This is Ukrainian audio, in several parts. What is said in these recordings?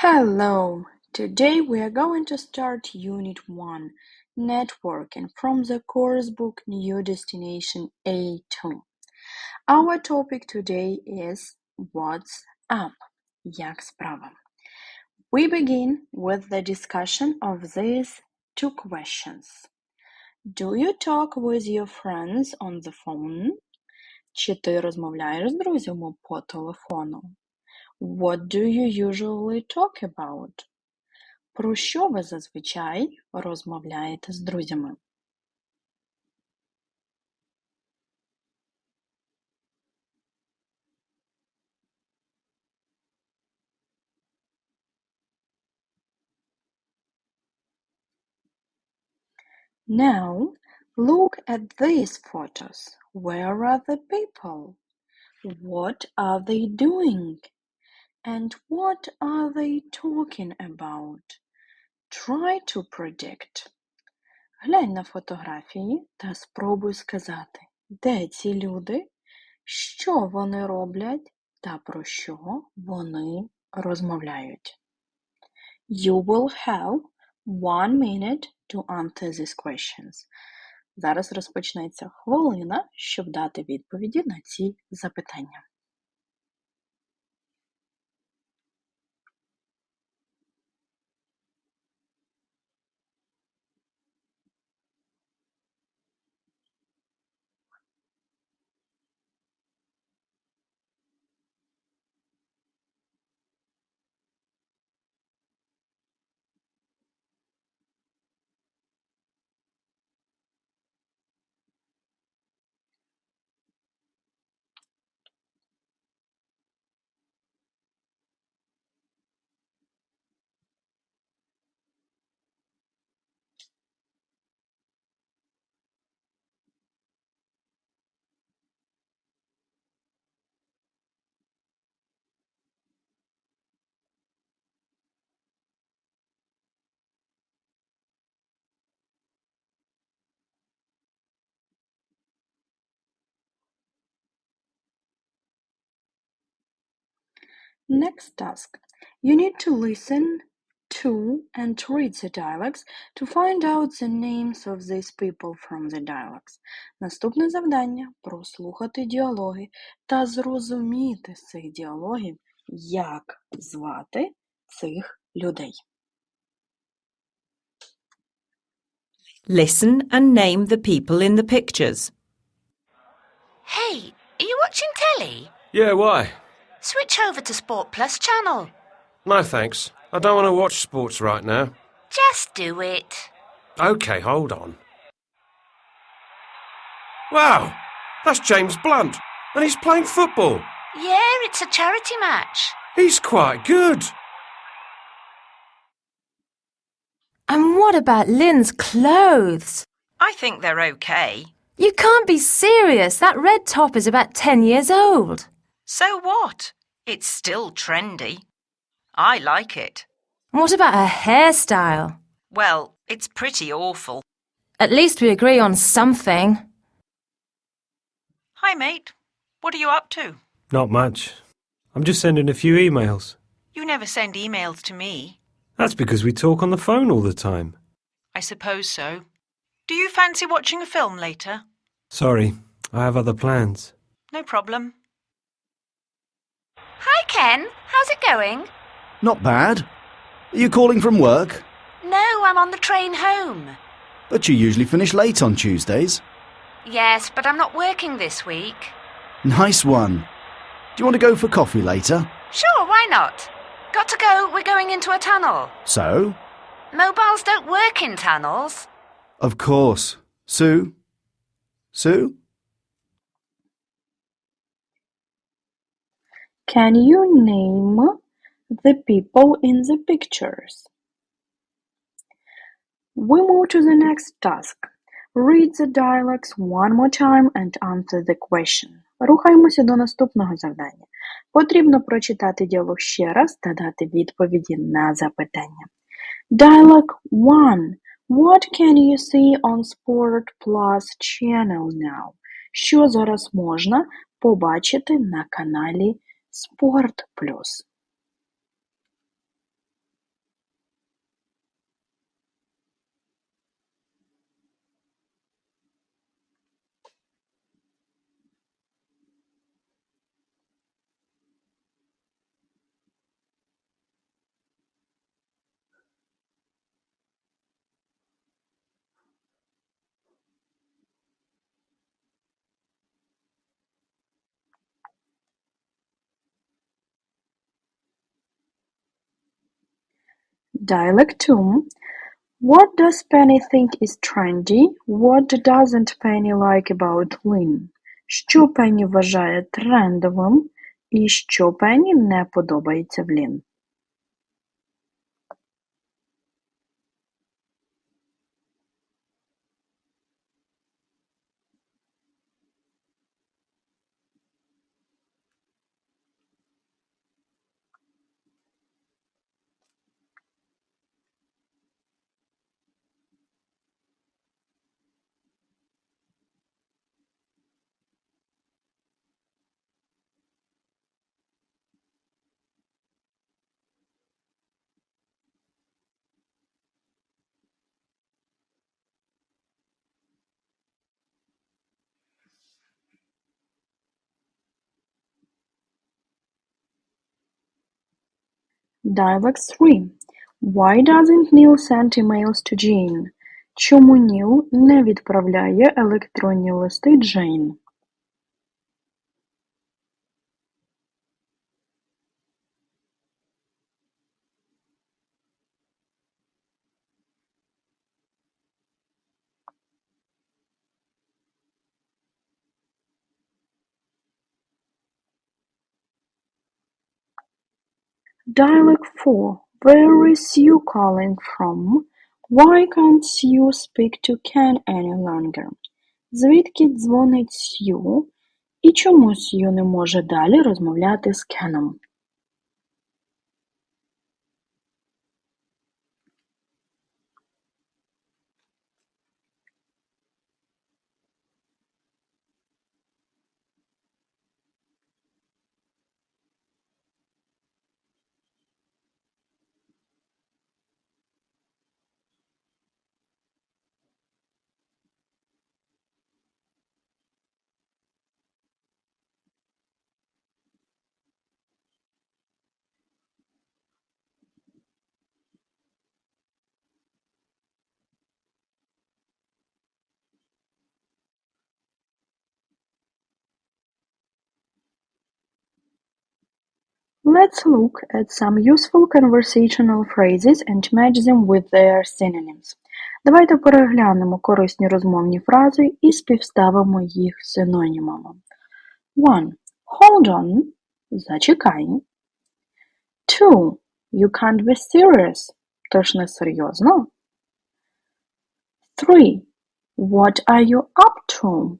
Hello! Today we are going to start Unit 1, Networking, from the course book New Destination A2. Our topic today is What's up? Як справа? We begin with the discussion of these two questions. Do you talk with your friends on the phone? Чи ти розмовляєш з друзями по телефону? What do you usually talk about? Про що ви зазвичай розмовляєте з друзями? Now, look at these photos. Where are the people? What are they doing? And what are they talking about? Try to predict. Глянь на фотографії та спробуй сказати, де ці люди, що вони роблять та про що вони розмовляють. You will have one minute to answer these questions. Зараз розпочнеться хвилина, щоб дати відповіді на ці запитання. Next task. You need to listen to and read the dialogues to find out the names of these people from the dialogues. Наступне завдання – прослухати діалоги та зрозуміти з цих діалогів, як звати цих людей. Listen and name the people in the pictures. Hey, are you watching telly? Yeah, why? Switch over to Sport Plus channel. No thanks. I don't want to watch sports right now. Just do it. Okay, hold on. Wow! That's James Blunt, and he's playing football. Yeah, it's a charity match. He's quite good. And what about Lynn's clothes? I think they're okay. You can't be serious. That red top is about 10 years old. So what? It's still trendy. I like it. What about her hairstyle? Well, it's pretty awful. At least we agree on something. Hi, mate. What are you up to? Not much. I'm just sending a few emails. You never send emails to me. That's because we talk on the phone all the time. I suppose so. Do you fancy watching a film later? Sorry, I have other plans. No problem. Hi, Ken. How's it going? Not bad. Are you calling from work? No, I'm on the train home. But you usually finish late on Tuesdays. Yes, but I'm not working this week. Nice one. Do you want to go for coffee later? Sure, why not? Got to go. We're going into a tunnel. So? Mobiles don't work in tunnels. Of course. Sue? Sue? Can you name the people in the pictures? We move to the next task. Read the dialogues one more time and answer the question. Рухаємося до наступного завдання. Потрібно прочитати діалог ще раз та дати відповіді на запитання. Dialogue 1. What can you see on Sport Plus channel now? Що зараз можна побачити на каналі Sport Plus? Dialect 2. What does Penny think is trendy? What doesn't Penny like about Lynn? Що Пенні вважає трендовим і що Пенні не подобається в Лін? Dialect 3. Why doesn't Neil send emails to Jane? Чому Ніл не відправляє електронні листи Джейн? Dialect 4. Where is you calling from? Why can't Sue speak to Ken any longer? Звідки дзвонить Сью? І чому Сью не може далі розмовляти з Кеном? Let's look at some useful conversational phrases and match them with their synonyms. Давайте переглянемо корисні розмовні фрази і співставимо їх синонімами. 1. Hold on. Зачекай. 2. You can't be serious. Тож не серйозно. 3. What are you up to?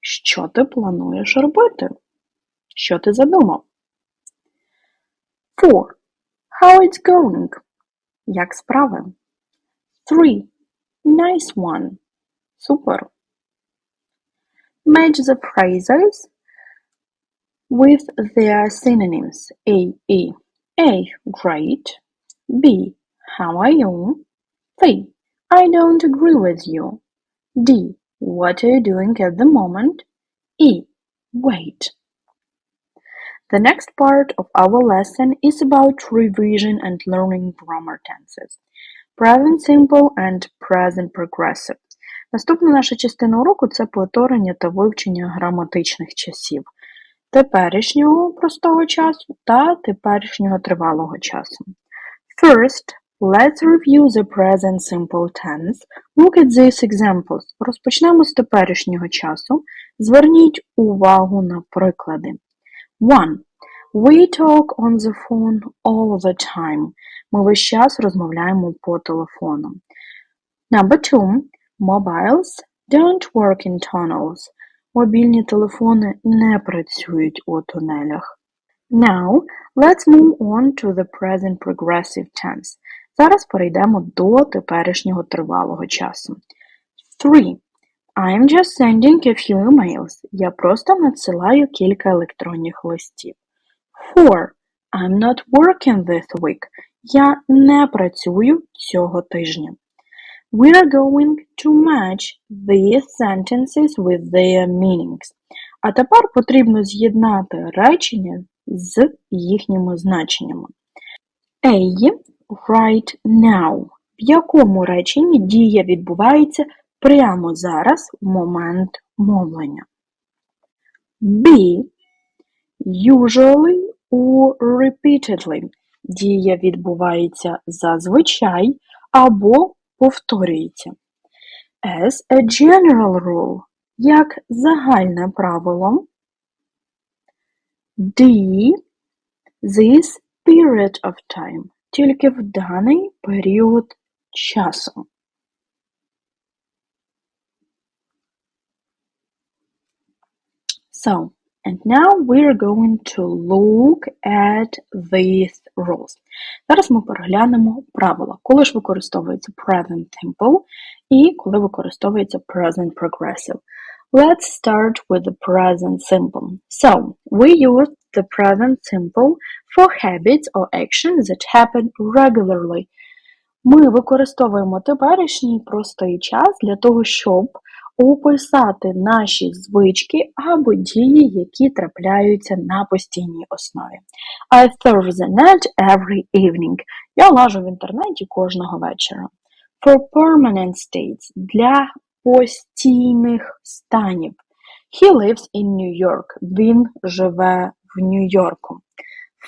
Що ти плануєш робити? Що ти задумав? 4. How it's going? Як справи? 3. Nice one. Супер. Match the phrases with their synonyms. A. E. A. Great. B. How are you? C. I don't agree with you. D. What are you doing at the moment? E. Wait. The next part of our lesson is about revision and learning grammar tenses. Present simple and present progressive. Наступна наша частина уроку це повторення та вивчення граматичних часів теперішнього простого часу та теперішнього тривалого часу. First, let's review the present simple tense. Look at these examples. Розпочнемо з теперішнього часу. Зверніть увагу на приклади. 1. We talk on the phone all the time. Ми весь час розмовляємо по телефону. Number 2. Mobiles don't work in tunnels. Мобільні телефони не працюють у тунелях. Now, let's move on to the present progressive tense. Зараз перейдемо до теперішнього тривалого часу. 3. I'm just sending a few emails. Я просто надсилаю кілька електронних листів. 4. I'm not working this week. Я не працюю цього тижня. We are going to match these sentences with their meanings. А тепер потрібно з'єднати речення з їхніми значеннями. A. Right now. В якому реченні дія відбувається прямо зараз, в момент мовлення. B. Usually or repeatedly. дія відбувається зазвичай або повторюється. As a general rule, як загальне правило, the this period of time тільки в даний період часу. So, and now we're going to look at these rules. Зараз ми переглянемо правила, коли ж використовується present simple і коли використовується present progressive. Let's start with the present simple. So, we use the present simple for habits or actions that happen regularly. Ми використовуємо теперішній простий час для того, щоб описати наші звички або дії, які трапляються на постійній основі. I surf the net every evening. Я лажу в інтернеті кожного вечора. For permanent states для постійних станів. He lives in New York. Він живе в Нью-Йорку.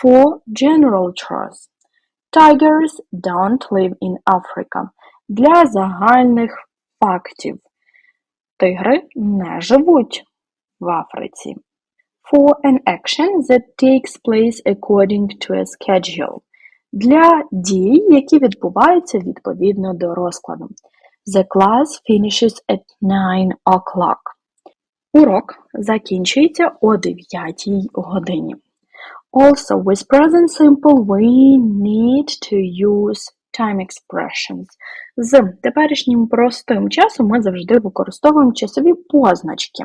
For general truths. Tigers don't live in Africa. Для загальних фактів. Тигри не живуть в Африці. For an action that takes place according to a schedule. Для дій, які відбуваються відповідно до розкладу. The class finishes at 9 o'clock. Урок закінчується о 9 годині. Also, with present simple we need to use time expressions. З теперішнім простим часом ми завжди використовуємо часові позначки.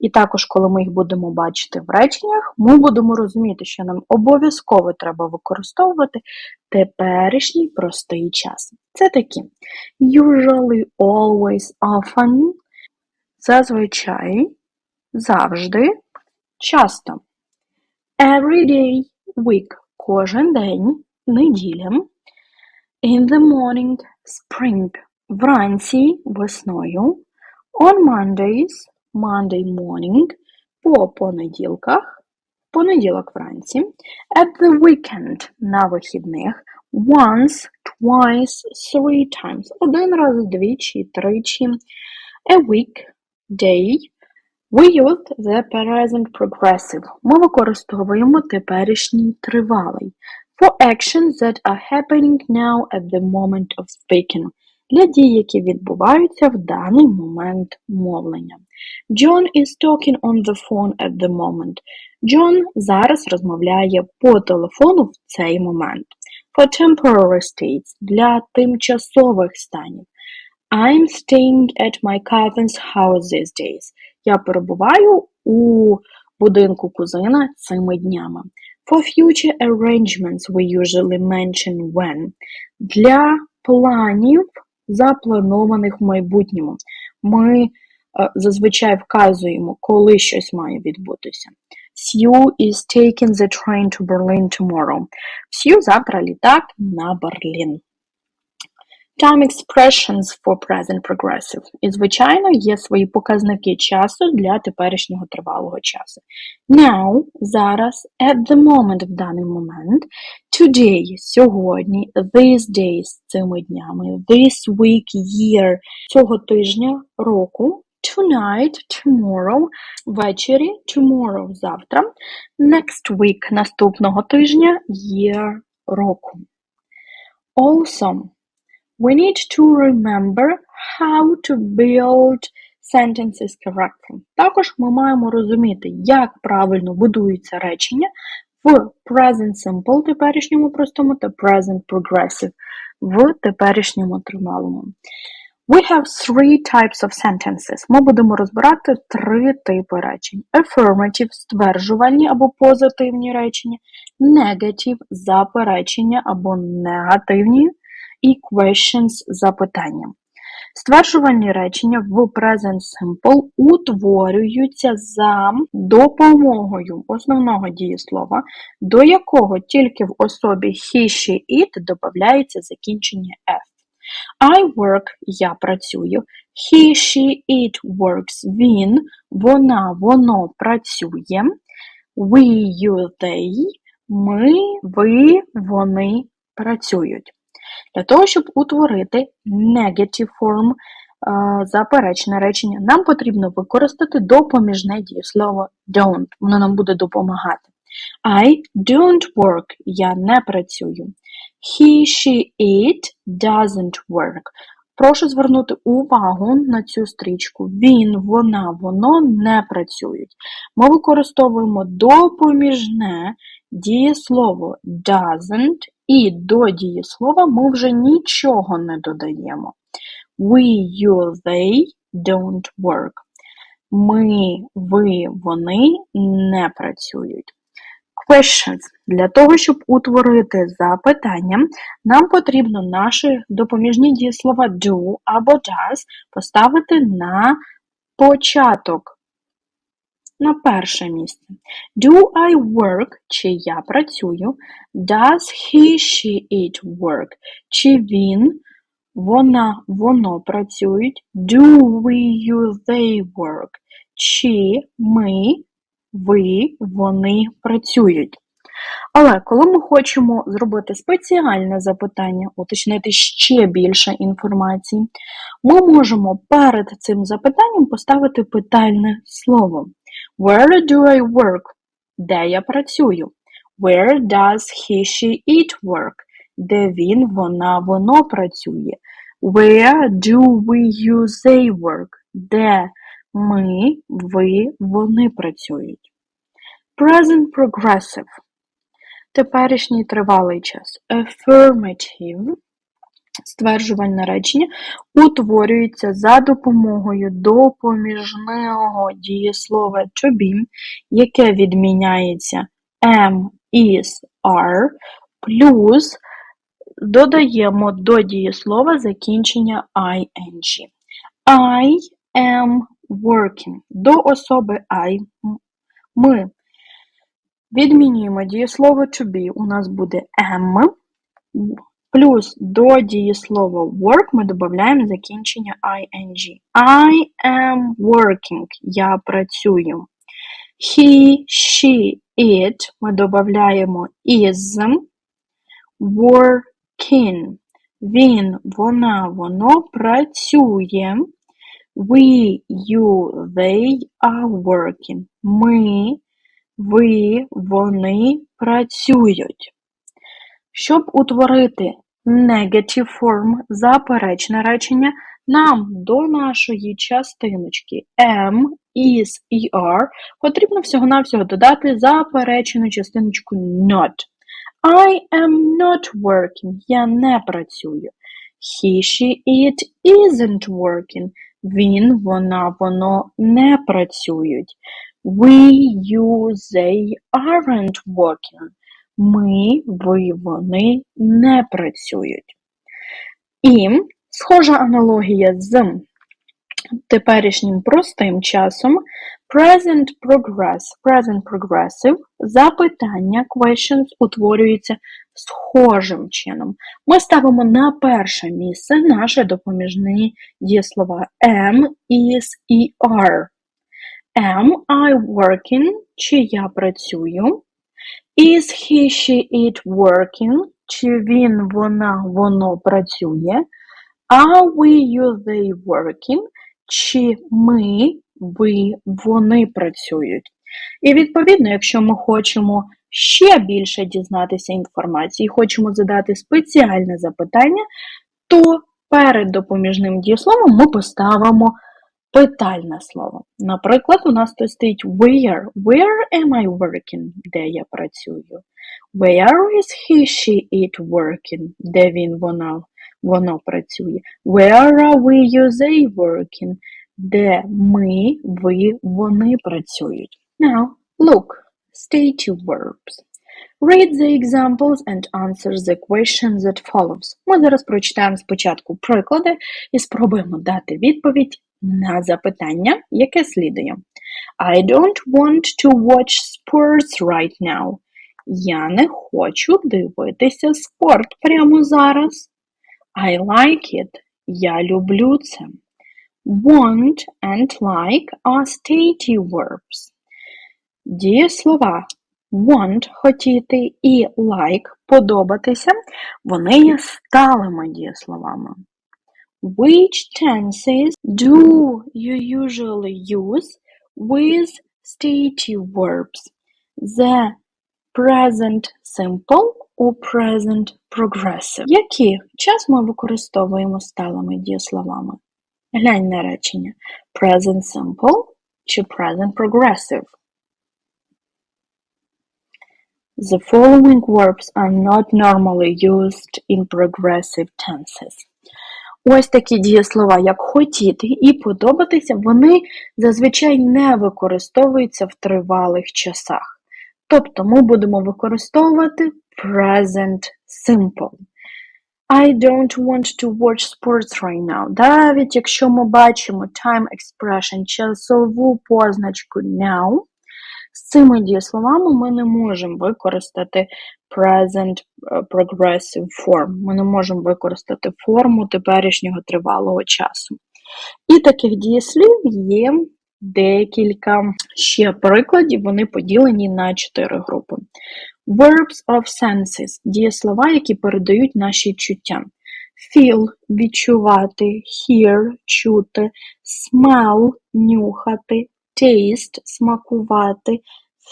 І також, коли ми їх будемо бачити в реченнях, ми будемо розуміти, що нам обов'язково треба використовувати теперішній простий час. Це такі usually, always, often, зазвичай, завжди, часто. Every day, week, кожен день, неділя. In the morning, spring, вранці, весною. On Mondays, Monday morning, по понеділках, понеділок вранці. At the weekend, на вихідних. Once, twice, three times. Один раз, двічі, тричі. A week, day. We use the present progressive. Ми використовуємо теперішній тривалий. For actions that are happening now at the moment of speaking. Для дій, які відбуваються в даний момент мовлення. John is talking on the phone at the moment. John зараз розмовляє по телефону в цей момент. For temporary states. Для тимчасових станів. I'm staying at my cousin's house these days. Я перебуваю у будинку кузина цими днями. For future arrangements we usually mention when. Для планів, запланованих в майбутньому. Ми е, зазвичай вказуємо, коли щось має відбутися. Sue is taking the train to Berlin tomorrow. Сью завтра літак на Берлін. Time expressions for present progressive. І, звичайно, є свої показники часу для теперішнього тривалого часу. Now, зараз, at the moment, в даний момент, today, сьогодні, these days, цими днями, this week, year, цього тижня, року, tonight, tomorrow, ввечері, tomorrow, завтра, next week, наступного тижня, year, року. Also, we need to remember how to build sentences correctly. Також ми маємо розуміти, як правильно будуються речення в present simple теперішньому простому та present progressive в теперішньому тривалому. We have three types of sentences. Ми будемо розбирати три типи речень. Affirmative – стверджувальні або позитивні речення, negative – заперечення або негативні, і questions – запитання. Стверджувальні речення в present simple утворюються за допомогою основного дієслова, до якого тільки в особі he, she, it додається закінчення f. I work – я працюю. He, she, it works – він, вона, воно працює. We, you, they Ми, ви, вони працюють. Для того, щоб утворити negative form е, заперечне речення, нам потрібно використати допоміжне дієслово don't. Воно нам буде допомагати. I don't work. Я не працюю. He, she, it doesn't work. Прошу звернути увагу на цю стрічку. Він, вона, воно не працюють. Ми використовуємо допоміжне дієслово doesn't і до дієслова ми вже нічого не додаємо. We, you, they don't work. Ми, ви, вони не працюють. Questions. Для того, щоб утворити запитання, нам потрібно наші допоміжні дієслова do або does поставити на початок, на перше місце. Do I work? Чи я працюю? Does he, she, it work? Чи він, вона, воно працюють? Do we, you, they work? Чи ми, ви, вони працюють? Але коли ми хочемо зробити спеціальне запитання, уточнити ще більше інформації, ми можемо перед цим запитанням поставити питальне слово. Where do I work? Де я працюю? Where does he, she, it work? Де він, вона, воно працює? Where do we, you, they work? Де ми, ви, вони працюють? Present progressive. Теперішній тривалий час. Affirmative. Стверджувальне речення утворюється за допомогою допоміжного дієслова to be, яке відміняється am, is, are, плюс додаємо до дієслова закінчення ing. I am working. До особи I ми відмінюємо дієслово to be, у нас буде am, плюс до дієслова work ми додаємо закінчення ing. I am working. Я працюю. He, she, it ми додаємо is. Working. Він, вона, воно працює. We, you, they are working. Ми, ви, вони працюють. Щоб утворити negative form, заперечне речення, нам до нашої частиночки am, is are потрібно всього-навсього додати заперечену частиночку not. I am not working. Я не працюю. He, she, it isn't working. Він, вона, воно не працюють. We, you, they aren't working. Ми, ви, вони не працюють. І схожа аналогія з теперішнім простим часом present progress, present progressive, запитання questions утворюється схожим чином. Ми ставимо на перше місце наші допоміжні дієслова am, is і are. Am I working? Чи я працюю? Is he, she, it working? Чи він, вона, воно працює? Are we, you, they working? Чи ми, ви, вони працюють? І відповідно, якщо ми хочемо ще більше дізнатися інформації, хочемо задати спеціальне запитання, то перед допоміжним дієсловом ми поставимо питальне слово. Наприклад, у нас тут стоїть where. Where am I working? Де я працюю? Where is he, she, it working? Де він, вона, воно працює? Where are we, you, they working? Де ми, ви, вони працюють? Now, look, stative verbs. Read the examples and answer the question that follows. Ми зараз прочитаємо спочатку приклади і спробуємо дати відповідь на запитання, яке слідує. I don't want to watch sports right now. Я не хочу дивитися спорт прямо зараз. I like it. Я люблю це. Want and like are stative verbs. Дієслова want – хотіти і like – подобатися, вони є сталими дієсловами. Which tenses do you usually use with stative verbs? The present simple or present progressive? Які час ми використовуємо сталими дієсловами? Глянь на речення. Present simple чи present progressive? The following verbs are not normally used in progressive tenses. Ось такі дієслова, як хотіти і подобатися, вони зазвичай не використовуються в тривалих часах. Тобто ми будемо використовувати present simple. I don't want to watch sports right now. Навіть якщо ми бачимо time expression, часову позначку now, з цими дієсловами ми не можемо використати present е, progressive form. Ми не можемо використати форму теперішнього тривалого часу. І таких дієслів є декілька ще прикладів, вони поділені на чотири групи. Verbs of senses – дієслова, які передають наші чуття. Feel – відчувати, hear – чути, smell – нюхати, taste – смакувати,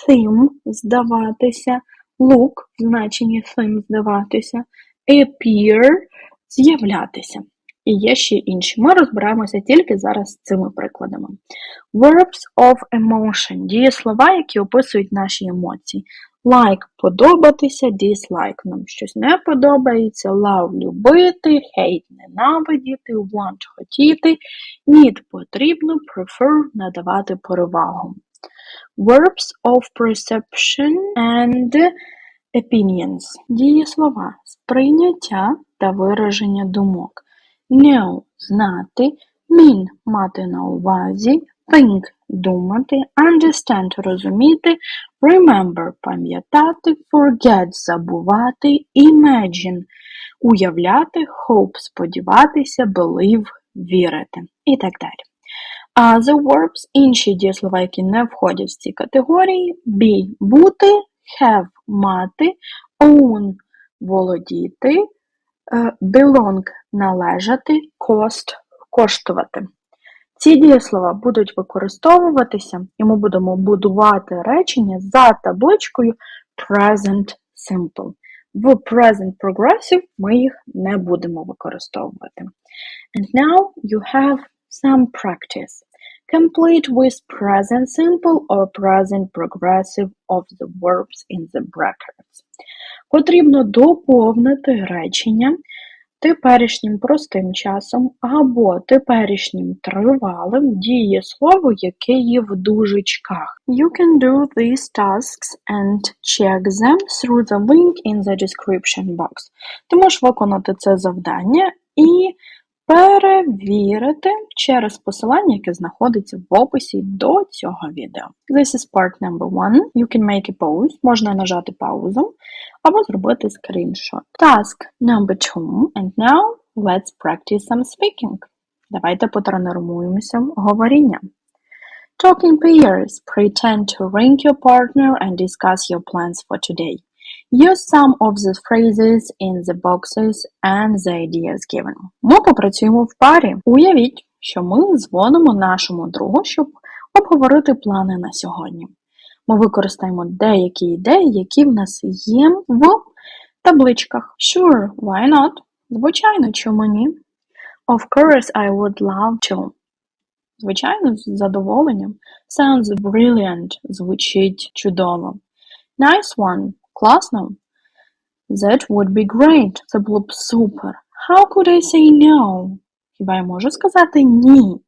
theme – здаватися, look – в значенні theme – здаватися, appear – з'являтися. І є ще інші. Ми розбираємося тільки зараз з цими прикладами. Verbs of emotion – дієслова, які описують наші емоції. Like – подобатися, dislike – нам щось не подобається, love – любити, hate – ненавидіти, want – хотіти, need – потрібно, prefer – надавати перевагу. Verbs of perception and opinions – дієслова сприйняття та вираження думок. Know – знати, mean – мати на увазі, think – думати, understand – розуміти, remember – пам'ятати, forget – забувати, imagine – уявляти, hope – сподіватися, believe – вірити. І так далі. А the verbs – інші дієслова, які не входять в ці категорії, be – бути, have – мати, own – володіти, е, belong – належати, cost – коштувати. Ці дієслова будуть використовуватися, і ми будемо будувати речення за табличкою present simple. В present progressive ми їх не будемо використовувати. And now you have some practice. Complete with present simple or present progressive of the verbs in the brackets. Потрібно доповнити речення теперішнім простим часом або теперішнім тривалим дієслово, яке є в дужечках. You can do these tasks and check them through the link in the description box. Ти можеш виконати це завдання і перевірити через посилання, яке знаходиться в описі до цього відео. This is part number one. You can make a pause. Можна нажати паузу або зробити скріншот. Task number two. And now let's practice some speaking. Давайте потренуємося говоріння. Talking pairs. Pretend to ring your partner and discuss your plans for today. Use some of the phrases in the boxes and the ideas given. Ми попрацюємо в парі. Уявіть, що ми дзвонимо нашому другу, щоб обговорити плани на сьогодні. Ми використаємо деякі ідеї, які в нас є в табличках. Sure, why not? Звичайно, чому ні? Of course, I would love to. Звичайно, з задоволенням. Sounds brilliant. Звучить чудово. Nice one. Класно. That would be great. Це було б супер. How could I say no? Хіба я можу сказати ні?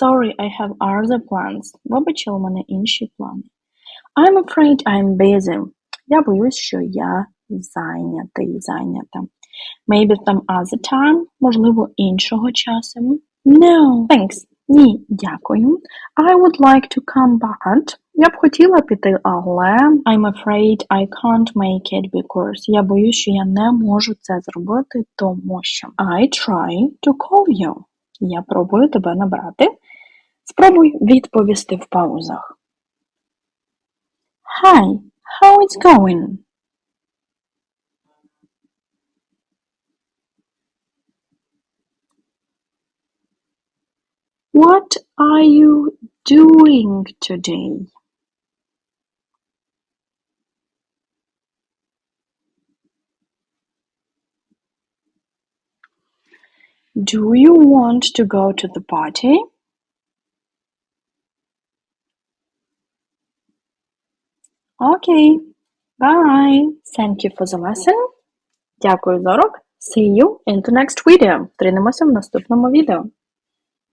Sorry, I have other plans. Вибачте, у мене інші плани. I'm afraid I'm busy. Я боюсь, що я зайнятий, зайнята. Maybe some other time, можливо, іншого часу. No, thanks. Ні, дякую. I would like to come back. Я б хотіла піти, але I'm afraid I can't make it because я боюсь, що я не можу це зробити, тому що I try to call you. Я пробую тебе набрати. Спробуй відповісти в паузах. Hi, how it's going. What are you doing today? Do you want to go to the party? Okay, bye. Thank you for the lesson. Дякую за урок. See you in the next video. Тренемося в наступному відео.